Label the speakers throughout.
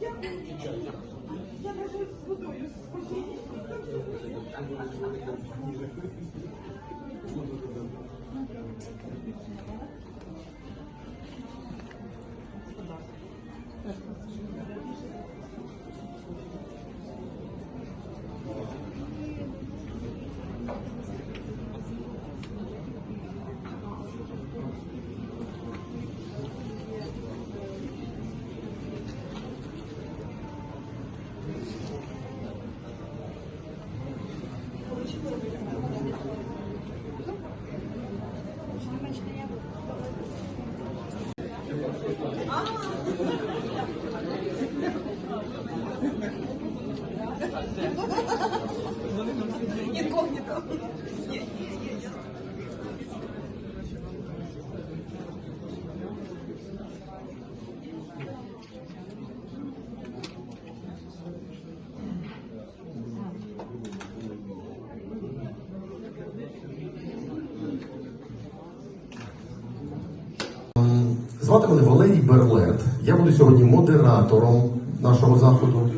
Speaker 1: Я, я с з водою схожу.
Speaker 2: Мене Валерій Берлет. Я буду сьогодні модератором нашого заходу.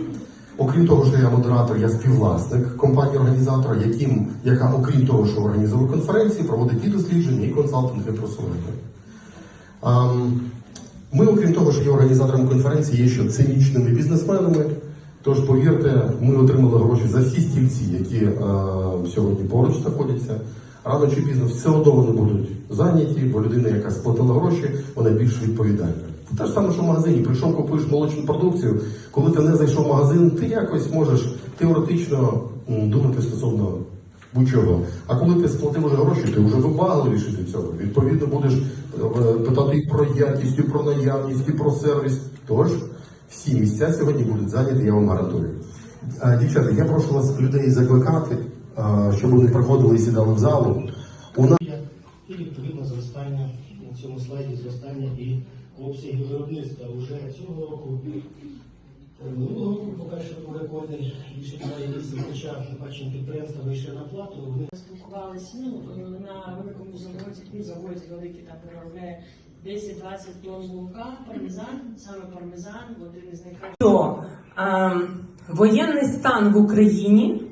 Speaker 2: Окрім того, що я модератор, я співвласник компанії організатора, яким, яка, окрім того, що організовує конференції, проводить і дослідження, і консалтинги просування. Ам, Ми, окрім того, що є організатором конференції, є ще цинічними бізнесменами. Тож, повірте, ми отримали гроші за всі стільці, які е, сьогодні поруч знаходяться. Рано чи пізно все одно вони будуть зайняті, бо людина, яка сплатила гроші, вона більш відповідальна. Те ж саме, що в магазині. Прийшов, купуєш молочну продукцію. Коли ти не зайшов в магазин, ти якось можеш теоретично думати стосовно будь-чого. А коли ти сплатив вже гроші, ти вже вибагливіший до цього. Відповідно, будеш е, питати і про якість, і про наявність, і про сервіс. Тож всі місця сьогодні будуть зайняті, я вам гарантую. Е, Дівчата, я прошу вас людей закликати, е, щоб вони приходили і сідали в залу. У нас
Speaker 3: Є і відповідно зростання на цьому слайді зростання і обсягів виробництва. Уже цього року е, минулого року, по-перше, був рекордний більше хоча бачимо підприємства вийшли на плату. Вони
Speaker 4: спілкувалися ну, на великому заводі, ну, заводі великий там переробляє 10-20 тонн молока, пармезан, саме пармезан, один із найкращих.
Speaker 5: що е, воєнний стан в Україні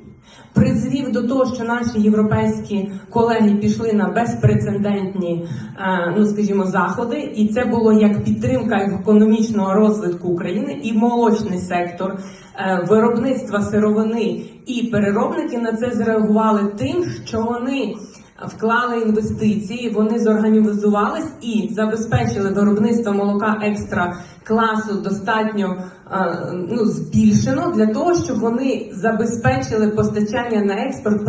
Speaker 5: призвів до того, що наші європейські колеги пішли на безпрецедентні, е, ну скажімо, заходи, і це було як підтримка економічного розвитку України і молочний сектор. е, Виробництва сировини і переробники на це зреагували тим, що вони вклали інвестиції, вони зорганізувались і забезпечили виробництво молока екстра класу достатньо е, ну, збільшено для того, щоб вони забезпечили постачання на експорт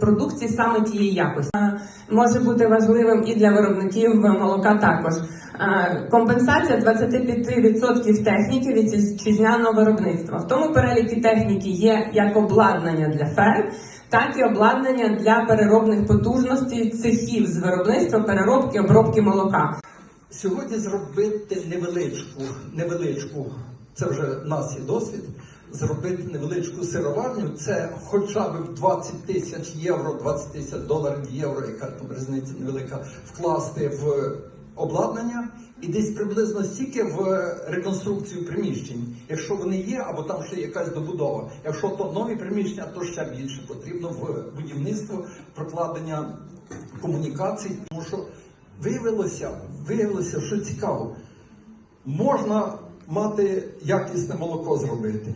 Speaker 5: продукції саме тієї якості. Е, Може бути важливим і для виробників молока також. Е, Компенсація 25% техніки від вітчизняного виробництва. В тому переліку техніки є як обладнання для ферм, так і обладнання для переробних потужностей цехів з виробництва, переробки, обробки молока.
Speaker 6: Сьогодні зробити невеличку, невеличку, це вже в нас є досвід, зробити невеличку сироварню, це хоча б 20 тисяч євро, 20 тисяч доларів євро, яка там різниця невелика, вкласти в обладнання і десь приблизно стільки в реконструкцію приміщень, якщо вони є, або там ще якась добудова. Якщо то нові приміщення, то ще більше потрібно в будівництво, прокладення комунікацій, тому що виявилося, виявилося, що цікаво, можна мати якісне молоко зробити,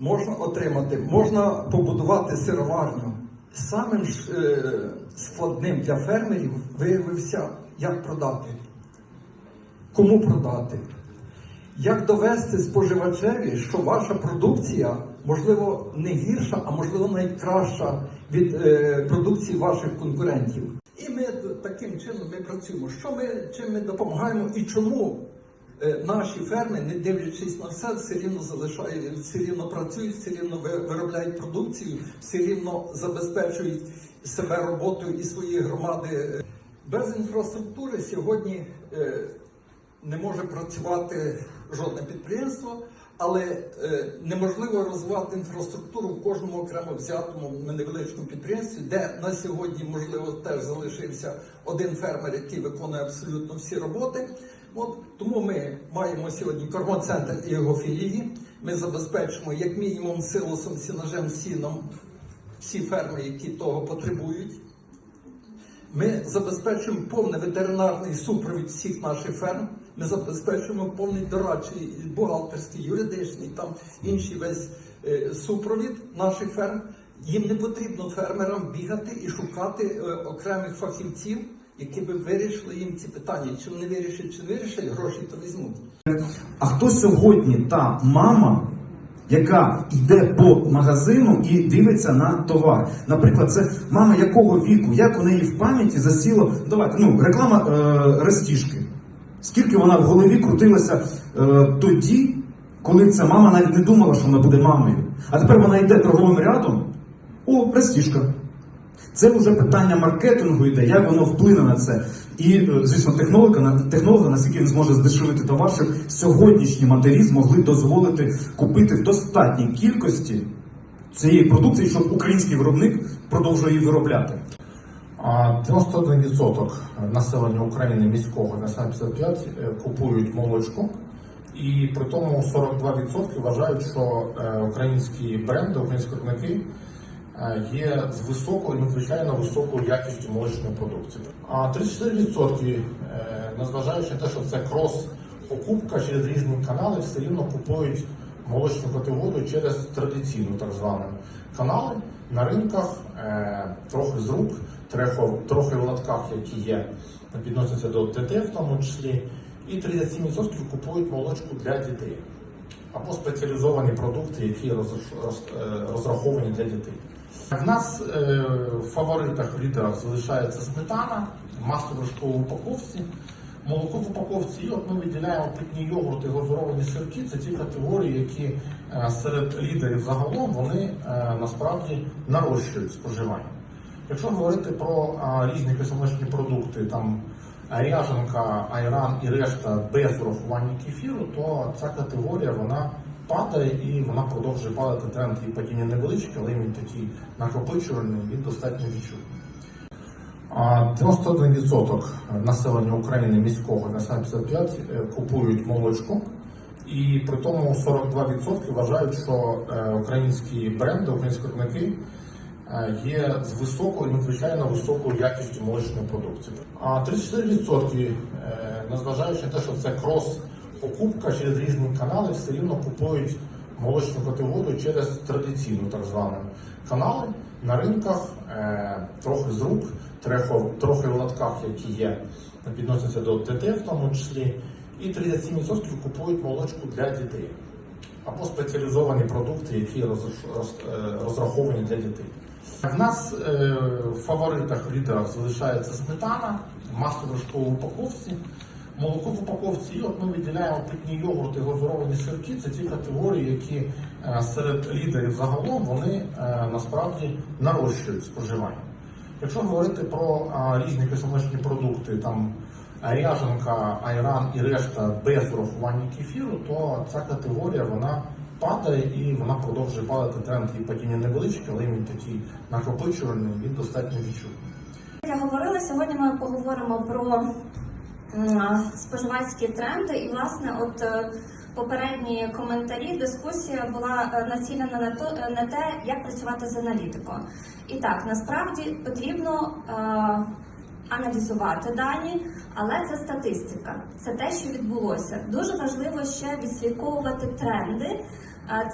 Speaker 6: можна отримати, можна побудувати сироварню. Самим е, складним для фермерів виявився, як продати, кому продати. Як довести споживачеві, що ваша продукція можливо не гірша, а можливо навіть краща від е, продукції ваших конкурентів? І ми таким чином ми працюємо. Що ми чим ми допомагаємо і чому е, наші ферми, не дивлячись на все, все рівно залишають, все рівно працюють, все рівно виробляють продукцію, все рівно забезпечують себе роботою і свої громади. Без інфраструктури сьогодні. Не може працювати жодне підприємство, але е, неможливо розвивати інфраструктуру в кожному окремо взятому невеличкому підприємстві, де на сьогодні, можливо, теж залишився один фермер, який виконує абсолютно всі роботи. От тому ми маємо сьогодні кормоцентр і його філії. Ми забезпечимо як мінімум силосом, сінажем, сіном всі ферми, які того потребують. Ми забезпечуємо повний ветеринарний супровід всіх наших ферм. Ми забезпечуємо повний дорадчий, бухгалтерський, юридичний, там інший весь е, супровід наших ферм. Їм не потрібно фермерам бігати і шукати е, окремих фахівців, які би вирішили їм ці питання. Чи вони вирішать, чи не вирішать, гроші то візьмуть.
Speaker 7: А хто сьогодні та мама, яка йде по магазину і дивиться на товар? Наприклад, це мама якого віку, як у неї в пам'яті засіло. Давайте, ну, реклама е, рестіжки. Скільки вона в голові крутилася е, тоді, коли ця мама навіть не думала, що вона буде мамою. А тепер вона йде торговим рядом. О, рестіжка. Це вже питання маркетингу йде, як воно вплине на це. І, е, звісно, технолога, технолога, наскільки він зможе здешевити товар, щоб сьогоднішні матері змогли дозволити купити в достатній кількості цієї продукції, щоб український виробник продовжує її виробляти.
Speaker 8: А 91% населення України міського на 55 е, купують молочку, і при тому 42% вважають, що е, українські бренди, українські виробники є з високою, надзвичайно високою якістю молочної продукції. А 34%, е, незважаючи на те, що це крос-покупка через різні канали, все рівно купують молочну категорію через традиційну так звану канали на ринках, е, трохи з рук, трохи, в лотках, які є, відносяться до ТТ в тому числі, і 37% купують молочку для дітей або спеціалізовані продукти, які роз, роз, е, розраховані для дітей. В нас е, в фаворитах лідерах залишається сметана, масло в упаковці, молоко в упаковці, і от ми виділяємо питні йогурти, глазуровані сирки. Це ті категорії, які е, серед лідерів загалом вони е, насправді нарощують споживання. Якщо говорити про різні кисломолочні продукти, там ряженка, айран і решта без урахування кефіру, то ця категорія вона падає і вона продовжує падати. Тренд і падіння невеличке, але він такий накопичувальний, він достатньо відчутний. 91% населення України міського на 55 е, купують молочку, і при тому 42% вважають, що е, українські бренди, українські виробники е, є з високою, надзвичайно високою якістю молочної продукції. А 34%, е, незважаючи на те, що це крос-покупка через різні канали, все рівно купують молочну категорію через традиційну так звану. Канали на ринках, е, трохи з рук, трохи, в лотках, які є, відносяться до ТТ в тому числі, і 37% купують молочку для дітей. Або спеціалізовані продукти, які е, розраховані для дітей. В нас е, в фаворитах лідерах залишається сметана, масло вершковій упаковці, молоко в упаковці, і от ми виділяємо питні йогурти, глазуровані сирки. Це ті категорії, які е, серед лідерів загалом вони е, насправді нарощують споживання. Якщо говорити про різні кисломолочні продукти, там ряженка, айран і решта без урахування кефіру, то ця категорія вона падає і вона продовжує падати. Тренд і падіння невеличке, але він такий накопичувальний, він достатньо відчутний.
Speaker 9: Я говорила, сьогодні ми поговоримо про споживацькі тренди. І, власне, от е, попередні коментарі, дискусія була е, націлена на то е, на те, як працювати з аналітикою. І так, насправді потрібно аналізувати дані, але це статистика, це те, що відбулося. Дуже важливо ще відслідковувати тренди.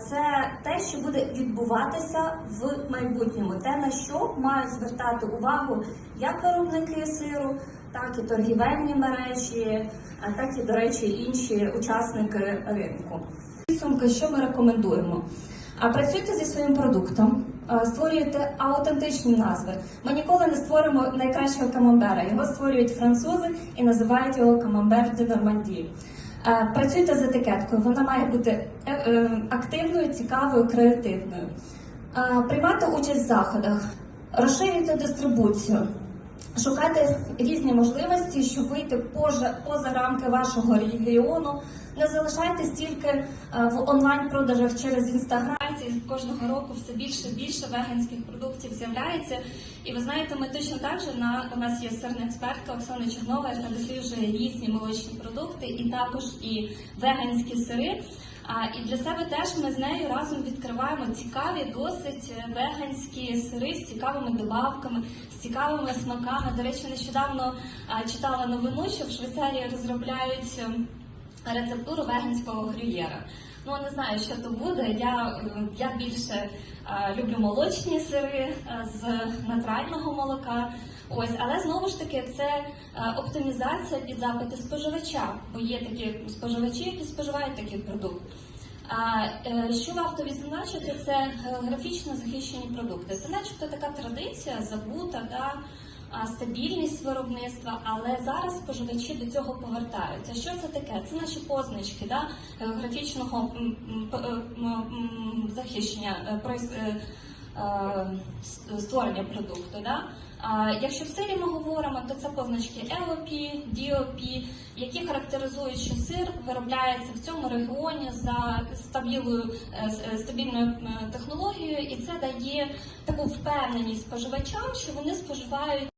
Speaker 9: Це те, що буде відбуватися в майбутньому, те на що мають звертати увагу як виробники сиру, так і торгівельні мережі, так і, до речі, інші учасники ринку. Підсумки, що ми рекомендуємо? А працюйте зі своїм продуктом, створюйте аутентичні назви. Ми ніколи не створимо найкращого камамбера. Його створюють французи і називають його камамбер де Нормандії. Е, Працюйте з етикеткою, вона має бути е, е, активною, цікавою, креативною. Приймати участь в заходах, розширюйте дистрибуцію. Шукайте різні можливості, щоб вийти поза, поза рамки вашого регіону. Не залишайтесь тільки е, в онлайн-продажах через інстаграм. Кожного року все більше і більше веганських продуктів з'являється. І ви знаєте, ми точно так же на у нас є сирна експертка Оксана Чернова, яка досліджує різні молочні продукти, і також і веганські сири. А і для себе теж ми з нею разом відкриваємо цікаві, досить е, веганські сири з цікавими добавками, з цікавими смаками. До речі, нещодавно а, читала новину, що в Швейцарії розробляють. е, рецептуру веганського грюєра. Ну не знаю, що то буде. Я, е, я більше е, люблю молочні сири е, з натурального молока. Ось, але знову ж таки, це е, оптимізація під запити споживача, бо є такі споживачі, які споживають такий продукт. А е, що варто відзначити, це е, графічно захищені продукти. Це начебто така традиція, забута, да, стабільність виробництва, але зараз споживачі до цього повертаються. Що це таке? Це наші позначки да, географічного е, захищення е, створення продукту. Да? Якщо в сирі ми говоримо, то це позначки EOP, DOP, які характеризують, що сир виробляється в цьому регіоні за е, е, стабільною е, технологією, і це дає таку впевненість споживачам, що вони споживають